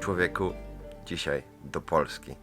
Człowieku, dzisiaj do Polski.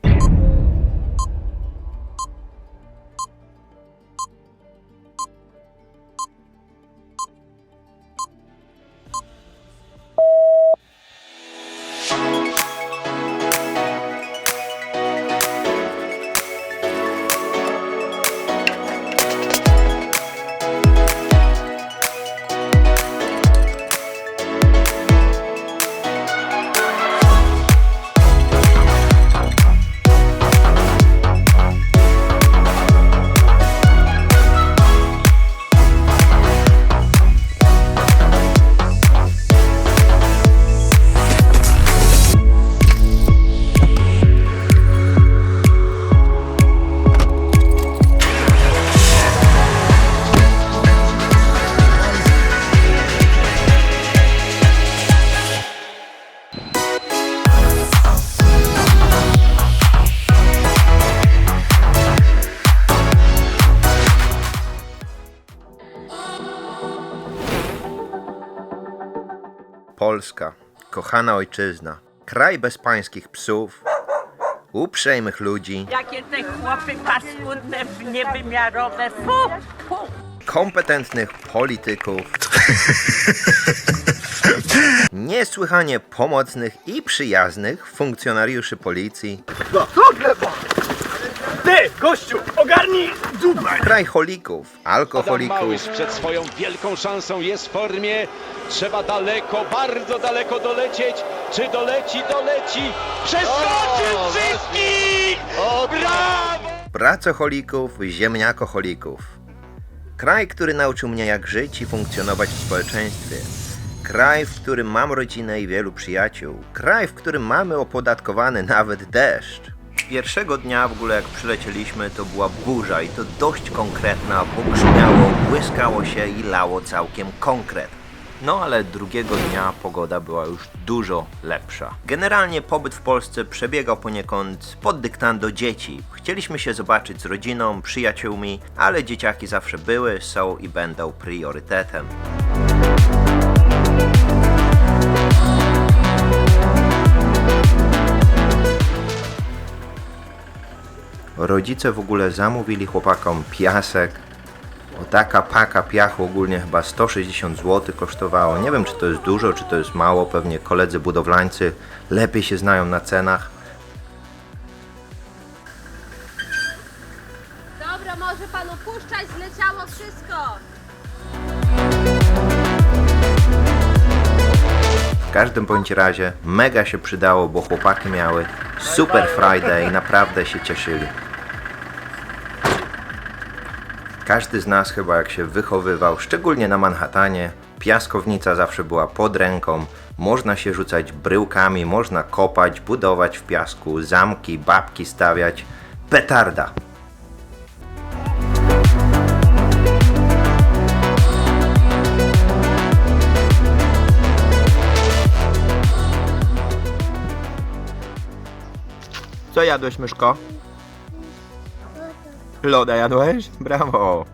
Kochana ojczyzna, kraj bez pańskich psów, uprzejmych ludzi, Jakie te chłopy paskudne, niewymiarowe, fu, fu. kompetentnych polityków, niesłychanie pomocnych i przyjaznych funkcjonariuszy policji, Ty, gościu, ogarnij dupę! kraj holików, Adam alkoholików, Małysz przed swoją wielką szansą jest w formie. Trzeba daleko, bardzo daleko dolecieć. Czy doleci? Doleci! Przeskoczył wszystkich! Brawo! pracocholików, ziemniakoholików. Kraj, który nauczył mnie jak żyć i funkcjonować w społeczeństwie. Kraj, w którym mam rodzinę i wielu przyjaciół. Kraj, w którym mamy opodatkowany nawet deszcz. Pierwszego dnia w ogóle jak przylecieliśmy to była burza i to dość konkretna, bo grzmiało, błyskało się i lało całkiem konkret. No ale drugiego dnia pogoda była już dużo lepsza. Generalnie pobyt w Polsce przebiegał poniekąd pod dyktando dzieci. Chcieliśmy się zobaczyć z rodziną, przyjaciółmi, ale dzieciaki zawsze były, są i będą priorytetem. Rodzice w ogóle zamówili chłopakom piasek. O taka paka piachu ogólnie chyba 160 zł kosztowało. Nie wiem czy to jest dużo, czy to jest mało. Pewnie koledzy budowlańcy lepiej się znają na cenach. Dobra, może pan opuszczać, zleciało wszystko. W każdym bądź razie mega się przydało, bo chłopaki miały super Friday i naprawdę się cieszyli. Każdy z nas chyba jak się wychowywał, szczególnie na Manhattanie, piaskownica zawsze była pod ręką, można się rzucać bryłkami, można kopać, budować w piasku, zamki, babki stawiać, petarda. Co jadłeś, myszko? Loda jadłeś? Brawo!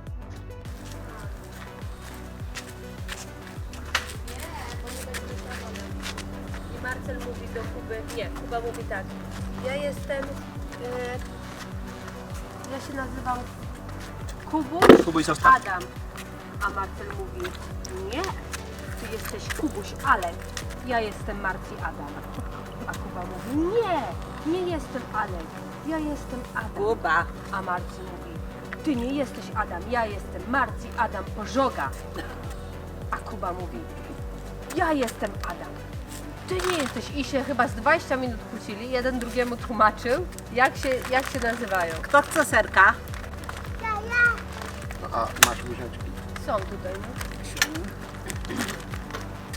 I Marcel mówi do Kuby, nie, Kuba mówi tak. Ja jestem, e, ja się nazywam Kubuś, Kubuś zostaw. Adam. A Marcel mówi, nie, ty jesteś Kubuś Alek, ja jestem Marci Adam. A Kuba mówi, nie, nie jestem Alek, ja jestem Adam. Kuba. A Marci mówi, ty nie jesteś Adam, ja jestem Marci Adam Pożoga. A Kuba mówi, ja jestem Adam. Ty nie jesteś i się chyba z 20 minut kłócili, jeden drugiemu tłumaczył, jak się, jak się nazywają. Kto chce serka? A masz łyżeczki. Są tutaj, no.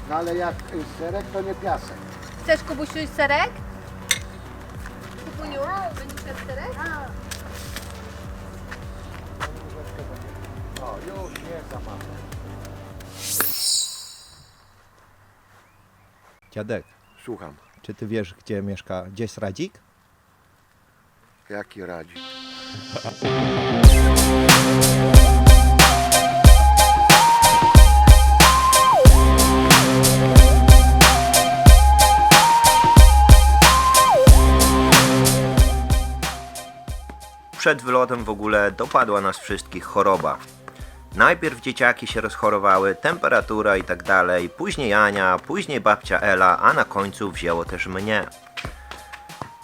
No ale jak y, serek, to nie piasek. Chcesz Kubusiu serek? Kubuniu, będziesz jadł serek? O, już jest za mało. Dziadek, Słucham, czy ty wiesz, gdzie mieszka, gdzie jest Radzik? jaki radzi? Przed wylotem w ogóle dopadła nas wszystkich choroba. Najpierw dzieciaki się rozchorowały, temperatura i tak dalej, później Ania, później babcia Ela, a na końcu wzięło też mnie.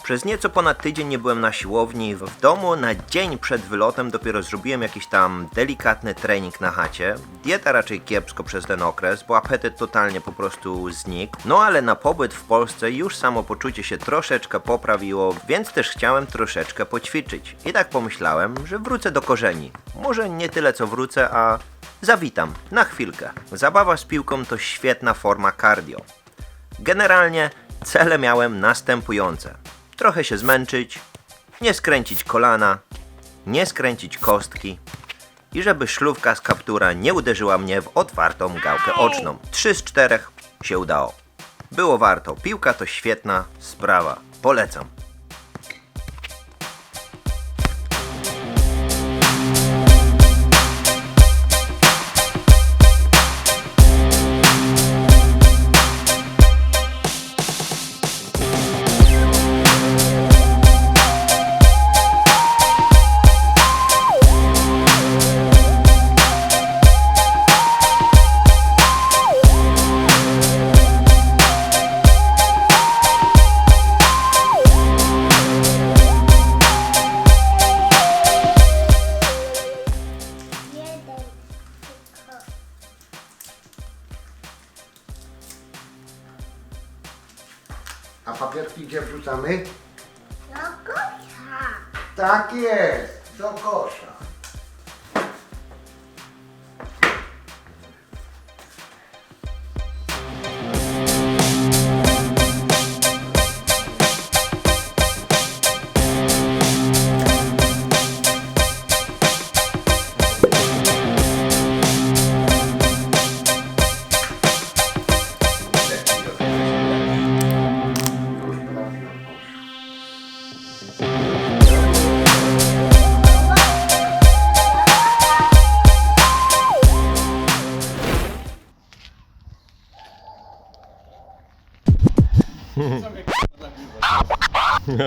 Przez nieco ponad tydzień nie byłem na siłowni. W domu na dzień przed wylotem dopiero zrobiłem jakiś tam delikatny trening na chacie. Dieta raczej kiepsko przez ten okres, bo apetyt totalnie po prostu znikł. No ale na pobyt w Polsce już samopoczucie się troszeczkę poprawiło, więc też chciałem troszeczkę poćwiczyć. I tak pomyślałem, że wrócę do korzeni. Może nie tyle co wrócę, a zawitam na chwilkę. Zabawa z piłką to świetna forma cardio. Generalnie cele miałem następujące: trochę się zmęczyć, nie skręcić kolana, nie skręcić kostki i żeby szlówka z kaptura nie uderzyła mnie w otwartą gałkę oczną. 3 z 4 się udało. Było warto. Piłka to świetna sprawa. Polecam.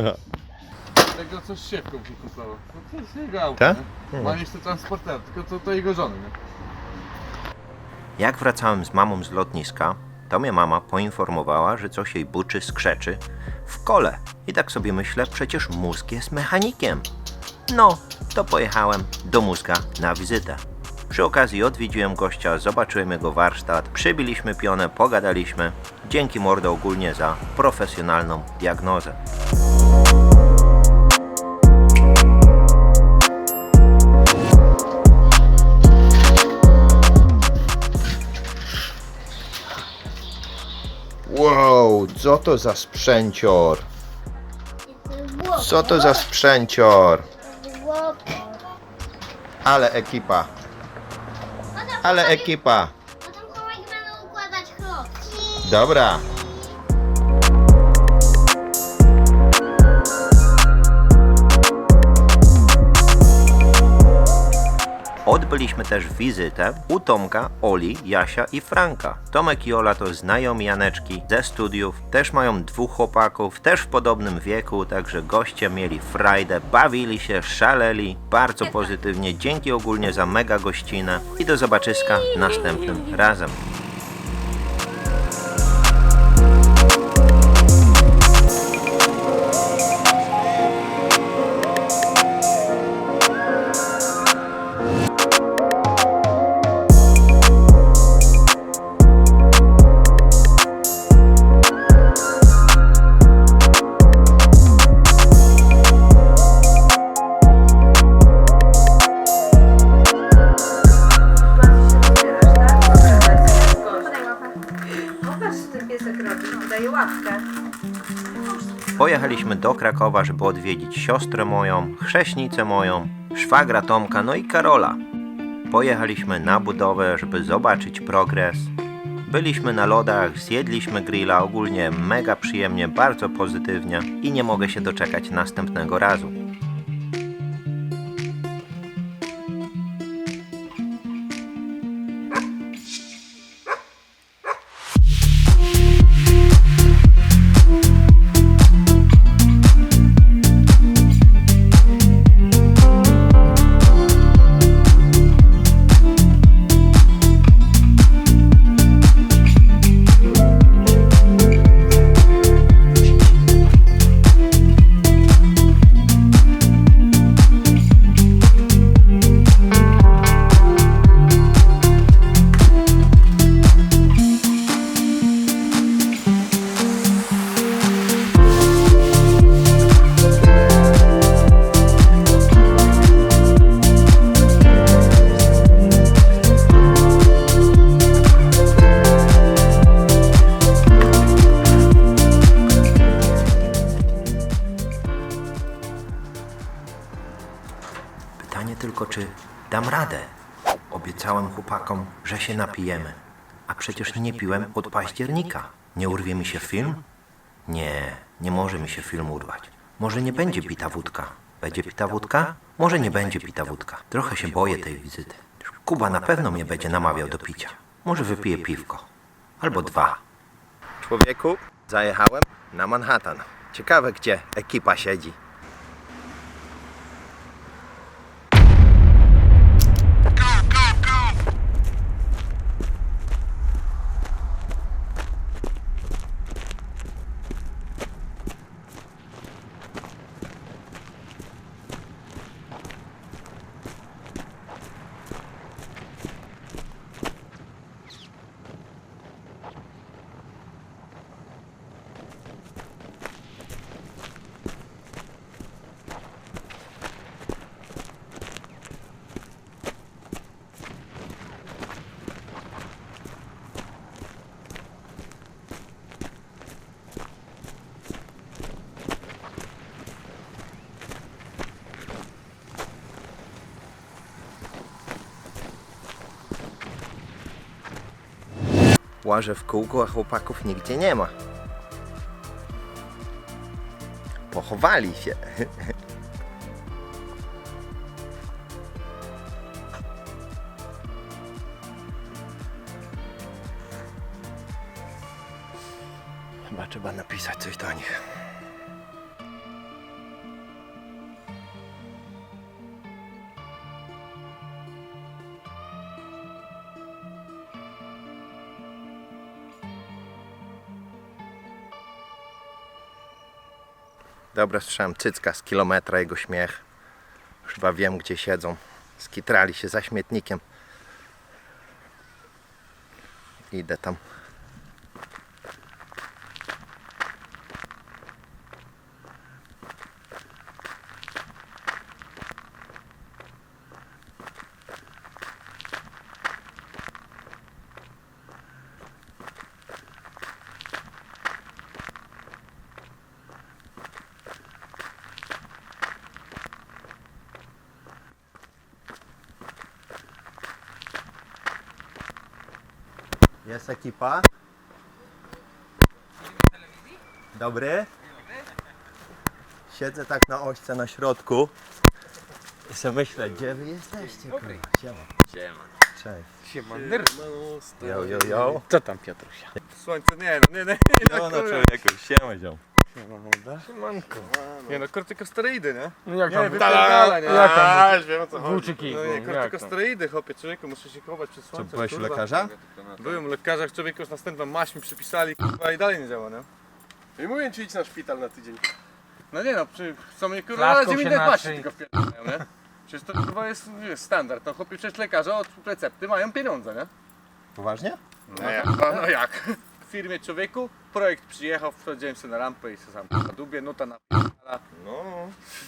Tego coś siewką się kupował. No to jest jego auto, Tak? nie? Ma jeszcze transporter, tylko to, to jego żony, nie? Jak wracałem z mamą z lotniska, to mnie mama poinformowała, że coś jej buczy, skrzeczy w kole. I tak sobie myślę, przecież mózg jest mechanikiem. No, to pojechałem do mózga na wizytę. Przy okazji odwiedziłem gościa, zobaczyłem jego warsztat, przybiliśmy pionę, pogadaliśmy. Dzięki mordo ogólnie za profesjonalną diagnozę. Wow, co to za sprzęcior? Co to za sprzęcior? Ale ekipa. Ale ekipa. Potem chłopak będą układać chlopki. Dobra. Odbyliśmy też wizytę u Tomka, Oli, Jasia i Franka. Tomek i Ola to znajomi Janeczki ze studiów, też mają dwóch chłopaków, też w podobnym wieku, także goście mieli frajdę, bawili się, szaleli, bardzo pozytywnie. Dzięki ogólnie za mega gościnę i do zobaczyska następnym razem. Do Krakowa, żeby odwiedzić siostrę moją, chrześnicę moją, szwagra Tomka, no i Karola. Pojechaliśmy na budowę, żeby zobaczyć progres. Byliśmy na lodach, zjedliśmy grilla, ogólnie mega przyjemnie, bardzo pozytywnie i nie mogę się doczekać następnego razu. Napijemy. A przecież nie piłem od października. Nie urwie mi się film? Nie, nie może mi się film urwać. Może nie będzie pita wódka. Będzie pita wódka? Może nie będzie pita wódka. Trochę się boję tej wizyty. Kuba na pewno mnie będzie namawiał do picia. Może wypiję piwko. Albo dwa. Człowieku, zajechałem na Manhattan. Ciekawe, gdzie ekipa siedzi. Łażę w kółku, a chłopaków nigdzie nie ma. Pochowali się. Dobra, słyszałem cycka z kilometra, jego śmiech. Już chyba wiem, gdzie siedzą. Skitrali się za śmietnikiem. Idę tam. Jest ekipa. Dobry. Siedzę tak na ośce na środku. I sobie myślę, gdzie wy jesteście? kurwa? Siema. Siema. Cześć. Siema, Yo, yo, yo. Co tam Piotrusia? Słońce, nie no, nie, nie, nie, No, no człowieku, siema ziom. Siemanko. Nie no, kortykosteroidy, nie? No jak Nie, tam? wypierdala, nie? Jak tam? A, już wiem o co chodzi. Włóczyki. No nie, jak tam? kortykosteroidy, chłopie, człowieku, muszę się chować przed Co, słońcem, byłeś u kurwa. lekarza? Byłem u lekarza, człowieku, już następną maść mi przypisali, kurwa, i dalej nie działa, nie? I mówię ci idź na szpital na tydzień. No nie no, przy, są mnie kurwa, ale się inne maści natrzyj. tylko wpierdalają, nie? Przecież to kurwa jest, wiesz, standard, no chłopie, przecież lekarze od recepty mają pieniądze, nie? Poważnie? No jak? No jak? W firmie człowieku, projekt przyjechał, wchodziłem sobie na rampę i sobie sam na dubie, nuta na No.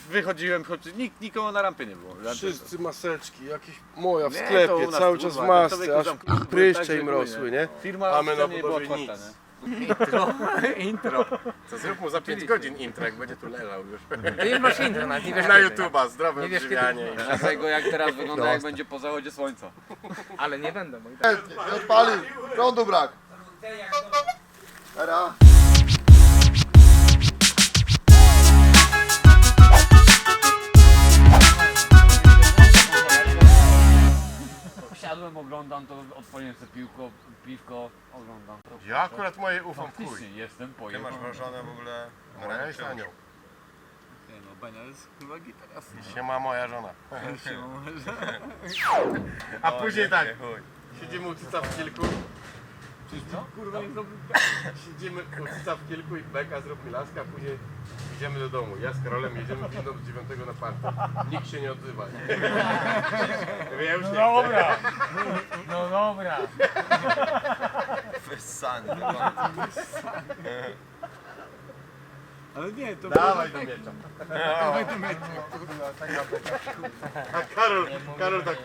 Wychodziłem, choć nikt, nikogo na rampie nie było. Wszyscy maseczki, jakieś moja w Nie, to sklepie, nas, cały kurwa, czas w to masce, aż pryszcze tak, że im rosły, nie? Firma A my na nie była budowie otwarta, nic. nie? Intro, intro. To zrób mu za 5 godzin intro, jak będzie tu lelał już. Ty nie masz internet, nie wiesz Na kiedy. YouTube'a, zdrowe Nie wiesz, odżywianie. i- Dlatego jak teraz wygląda, jak będzie po zachodzie słońca. Ale nie będę, bo i tak. Nie odpali, prądu brak. Teraz. Siadłem, oglądam to, odpaliłem sobie piłko, piwko, oglądam. To, Ja akurat moje ufam w chuj. Faktycznie jestem Ty pojechał. masz żonę w ogóle? Moja jest anioł. Nie no, Benia jest chyba gitara. Siema moja żona. A później tak, siedzimy u cyca w kilku. Kurwa nie zrobił Siedzimy u cyca w kilku i beka zrób mi laska, a później idziemy do domu. Ja z Karolem jedziemy windą do dziewiątego na party. Nikt się nie odzywa. Ja już nie chcę. Dobra. No dobra. Wyssany. Ale nie, to Dawaj do miecza. Dawaj do miecza. A Karol, Karol tak...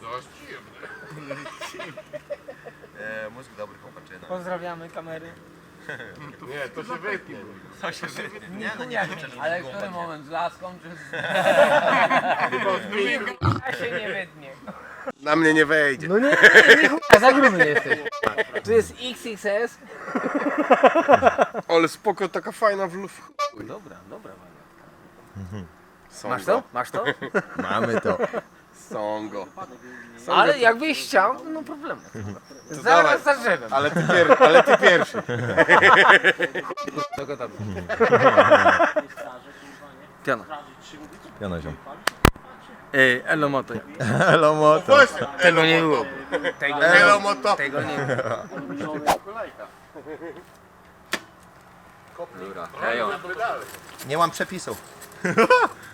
Zaściłem. E, mózg dobry chłopaczyna. Pozdrawiamy kamery. Nie, to się wytnie. Ale który moment z laską czy z... A się nie wydnie. Na mnie nie wejdzie. No nie, nie chuj, za gruby jesteś. Tu jest XXS. Ale spoko, taka fajna w luf. Dobra, dobra. Songo. Masz to? Masz to? Mamy to. Songo. Ale jakbyś chciał, to no problemu. Zaraz za drzewem. Ale ty, pier... Ale ty pierwszy. To gotowe. Piano. Pianoziom. Ej, Elo Moto. Hello moto. Właśnie. Tego nie było. Tego nie Elo było. moto. Tego nie było. Dobra. Nie mam przepisów.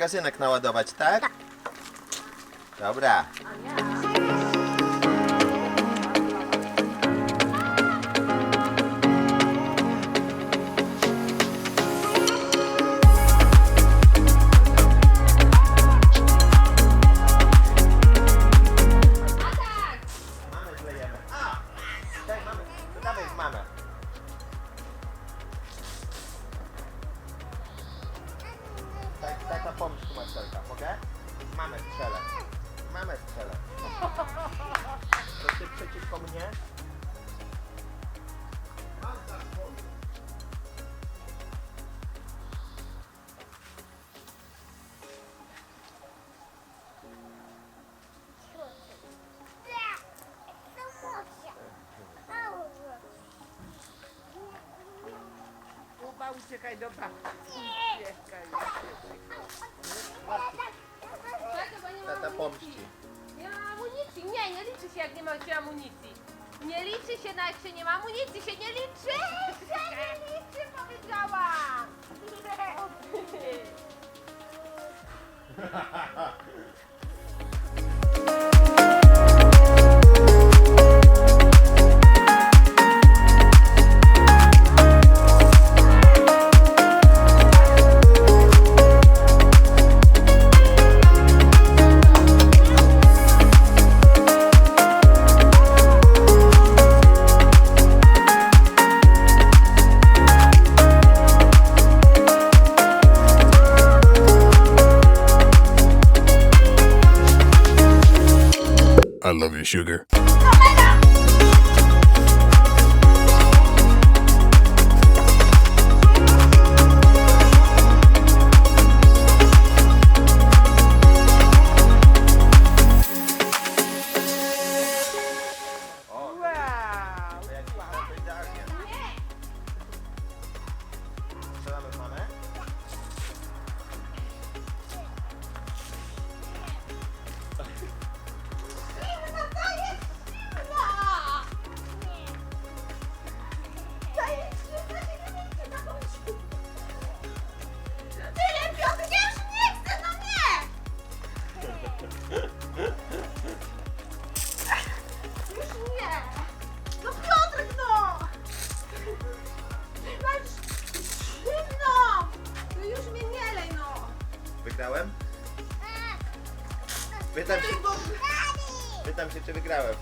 magazynek naładować, tak? Dobra. Uciekaj do babci. Uciekaj. Czekaj, bo nie ma Tata amunicji. pomści. Nie ma amunicji. Nie, nie liczy się jak nie ma się amunicji. Nie liczy się na jak się nie ma amunicji. Się nie liczy! Się nie liczy, powiedziałam! sugar. Wygrałem.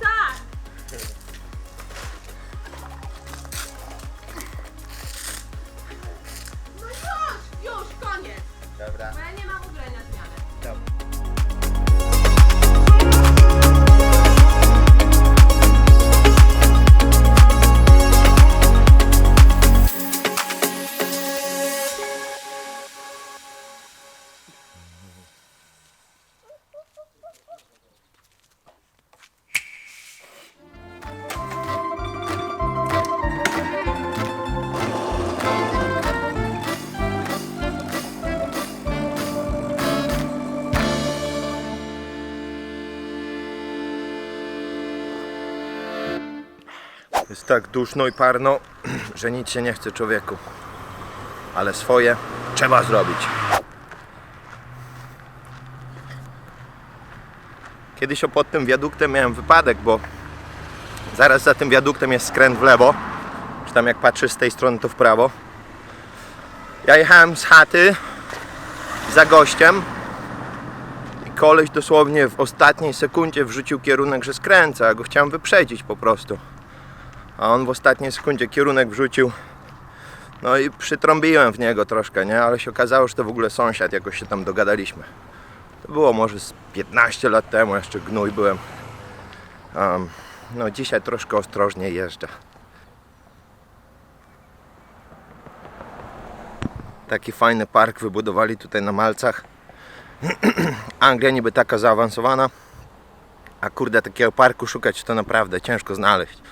Tak duszno i parno, że nic się nie chce człowieku. Ale swoje trzeba zrobić. Kiedyś o pod tym wiaduktem miałem wypadek, bo zaraz za tym wiaduktem jest skręt w lewo. Czy tam jak patrzysz z tej strony to w prawo. Ja jechałem z chaty za gościem i koleś dosłownie w ostatniej sekundzie wrzucił kierunek, że skręca. Ja go chciałem wyprzedzić po prostu a on w ostatniej sekundzie kierunek wrzucił. No i przytrąbiłem w niego troszkę, nie? Ale się okazało, że to w ogóle sąsiad, jakoś się tam dogadaliśmy. To było może z 15 lat temu, jeszcze gnój byłem. Um, no dzisiaj troszkę ostrożnie jeżdżę. Taki fajny park wybudowali tutaj na Malcach. Anglia niby taka zaawansowana, a kurde takiego parku szukać to naprawdę ciężko znaleźć.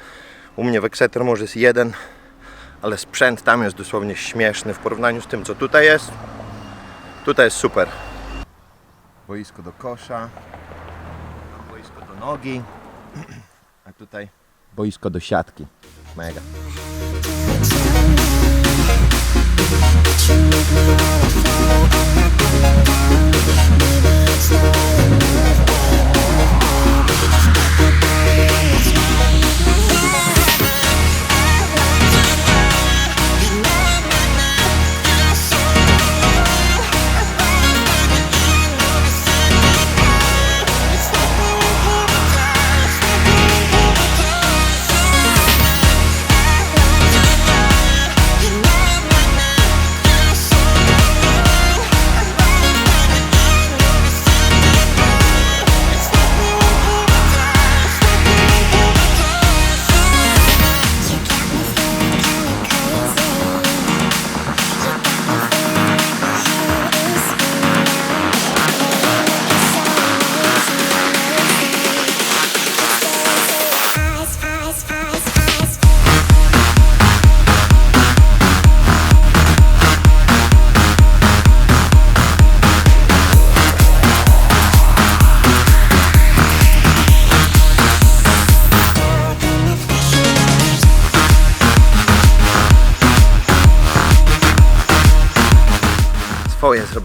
U mnie w Exeter może jest jeden, ale sprzęt tam jest dosłownie śmieszny w porównaniu z tym, co tutaj jest. Tutaj jest super. Boisko do kosza, boisko do nogi, a tutaj boisko do siatki. Mega.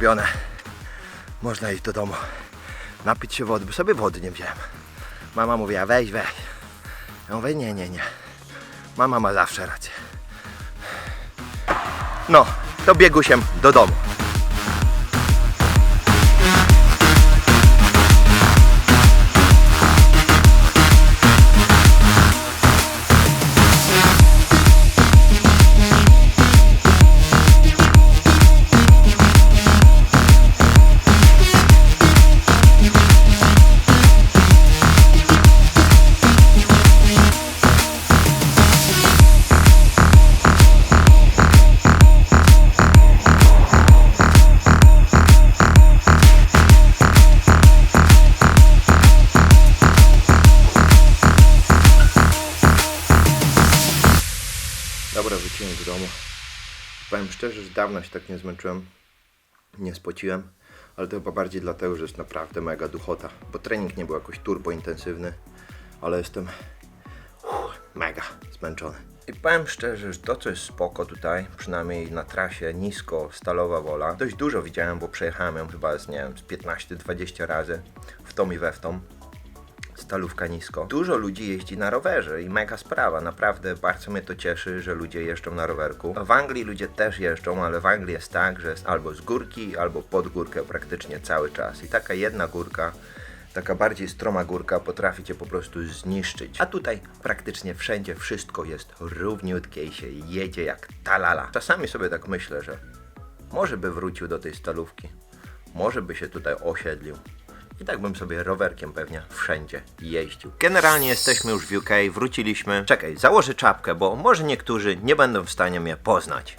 Zrobione. Można iść do domu. Napić się wody, bo sobie wody nie wziąłem. Mama mówiła, weź, weź. Ja mówię, nie, nie, nie. Mama ma zawsze rację. No, to biegusiem do domu. Szczerze, że dawno się tak nie zmęczyłem. Nie spociłem, ale to chyba bardziej dlatego, że jest naprawdę mega duchota. Bo trening nie był jakoś turbo intensywny, ale jestem uff, mega zmęczony. I powiem szczerze, że to co jest spoko tutaj, przynajmniej na trasie nisko stalowa wola, dość dużo widziałem, bo przejechałem ją chyba z, nie wiem, z 15-20 razy w tom i we w tom. Stalówka nisko. Dużo ludzi jeździ na rowerze i mega sprawa. Naprawdę bardzo mnie to cieszy, że ludzie jeżdżą na rowerku. W Anglii ludzie też jeżdżą, ale w Anglii jest tak, że jest albo z górki, albo pod górkę praktycznie cały czas. I taka jedna górka taka bardziej stroma górka potrafi cię po prostu zniszczyć. A tutaj praktycznie wszędzie wszystko jest równiutkie i się jedzie jak talala. Czasami sobie tak myślę, że może by wrócił do tej stalówki. Może by się tutaj osiedlił. I tak bym sobie rowerkiem pewnie wszędzie jeździł. Generalnie jesteśmy już w UK, wróciliśmy. Czekaj, założę czapkę, bo może niektórzy nie będą w stanie mnie poznać.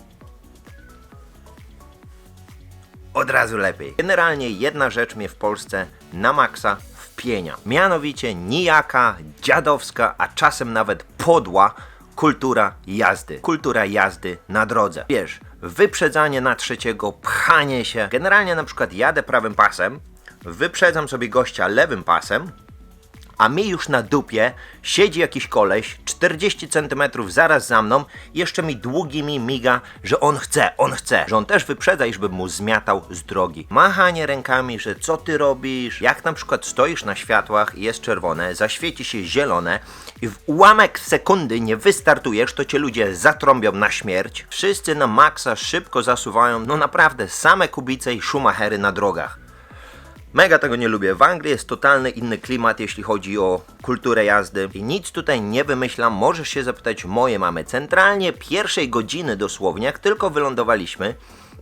Od razu lepiej. Generalnie jedna rzecz mnie w Polsce na maksa wpienia. Mianowicie nijaka, dziadowska, a czasem nawet podła kultura jazdy. Kultura jazdy na drodze. Wiesz, wyprzedzanie na trzeciego, pchanie się. Generalnie na przykład jadę prawym pasem, wyprzedzam sobie gościa lewym pasem, a mi już na dupie siedzi jakiś koleś 40 cm zaraz za mną, jeszcze mi długimi miga, że on chce, on chce, że on też wyprzedza i żebym mu zmiatał z drogi. Machanie rękami, że co ty robisz? Jak na przykład stoisz na światłach i jest czerwone, zaświeci się zielone i w ułamek sekundy nie wystartujesz, to cię ludzie zatrąbią na śmierć. Wszyscy na maksa szybko zasuwają, no naprawdę same kubice i szumachery na drogach. Mega tego nie lubię. W Anglii jest totalny inny klimat, jeśli chodzi o kulturę jazdy. I nic tutaj nie wymyślam. Możesz się zapytać mojej mamy. Centralnie pierwszej godziny dosłownie, jak tylko wylądowaliśmy,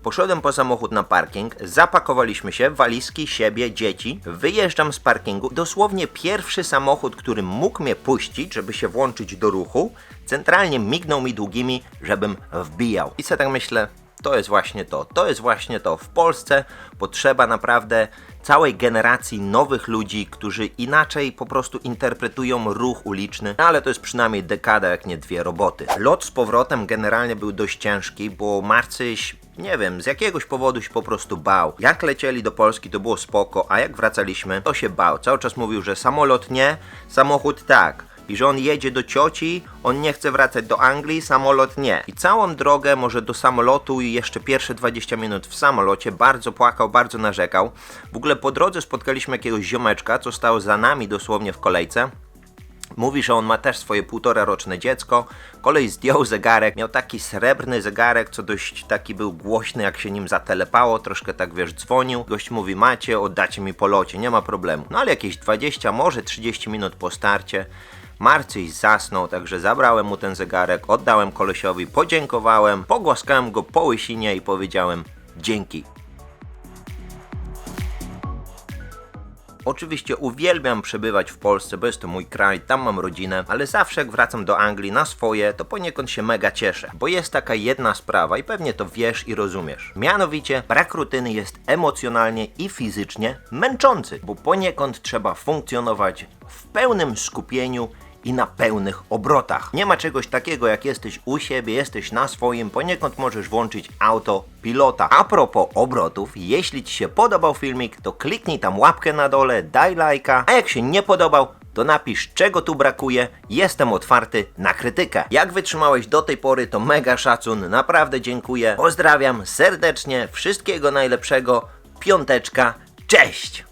poszedłem po samochód na parking, zapakowaliśmy się, walizki, siebie, dzieci. Wyjeżdżam z parkingu. Dosłownie pierwszy samochód, który mógł mnie puścić, żeby się włączyć do ruchu, centralnie mignął mi długimi, żebym wbijał. I sobie tak myślę, to jest właśnie to. To jest właśnie to. W Polsce potrzeba naprawdę całej generacji nowych ludzi, którzy inaczej po prostu interpretują ruch uliczny, no, ale to jest przynajmniej dekada, jak nie dwie roboty. Lot z powrotem generalnie był dość ciężki, bo Marcyś nie wiem, z jakiegoś powodu się po prostu bał. Jak lecieli do Polski, to było spoko, a jak wracaliśmy, to się bał. Cały czas mówił, że samolot nie, samochód tak i że on jedzie do cioci, on nie chce wracać do Anglii, samolot nie. I całą drogę, może do samolotu i jeszcze pierwsze 20 minut w samolocie, bardzo płakał, bardzo narzekał. W ogóle po drodze spotkaliśmy jakiegoś ziomeczka, co stał za nami dosłownie w kolejce. Mówi, że on ma też swoje półtora roczne dziecko. Kolej zdjął zegarek, miał taki srebrny zegarek, co dość taki był głośny, jak się nim zatelepało, troszkę tak wiesz, dzwonił. Gość mówi, macie, oddacie mi po locie, nie ma problemu. No ale jakieś 20, może 30 minut po starcie. Marcyś zasnął, także zabrałem mu ten zegarek, oddałem kolesiowi, podziękowałem, pogłaskałem go po łysinie i powiedziałem dzięki. Oczywiście uwielbiam przebywać w Polsce, bo jest to mój kraj, tam mam rodzinę, ale zawsze jak wracam do Anglii na swoje, to poniekąd się mega cieszę, bo jest taka jedna sprawa i pewnie to wiesz i rozumiesz. Mianowicie brak rutyny jest emocjonalnie i fizycznie męczący, bo poniekąd trzeba funkcjonować w pełnym skupieniu i na pełnych obrotach. Nie ma czegoś takiego, jak jesteś u siebie, jesteś na swoim, poniekąd możesz włączyć autopilota. A propos obrotów, jeśli Ci się podobał filmik, to kliknij tam łapkę na dole, daj lajka, a jak się nie podobał, to napisz czego tu brakuje, jestem otwarty na krytykę. Jak wytrzymałeś do tej pory, to mega szacun, naprawdę dziękuję. Pozdrawiam serdecznie, wszystkiego najlepszego, piąteczka, cześć!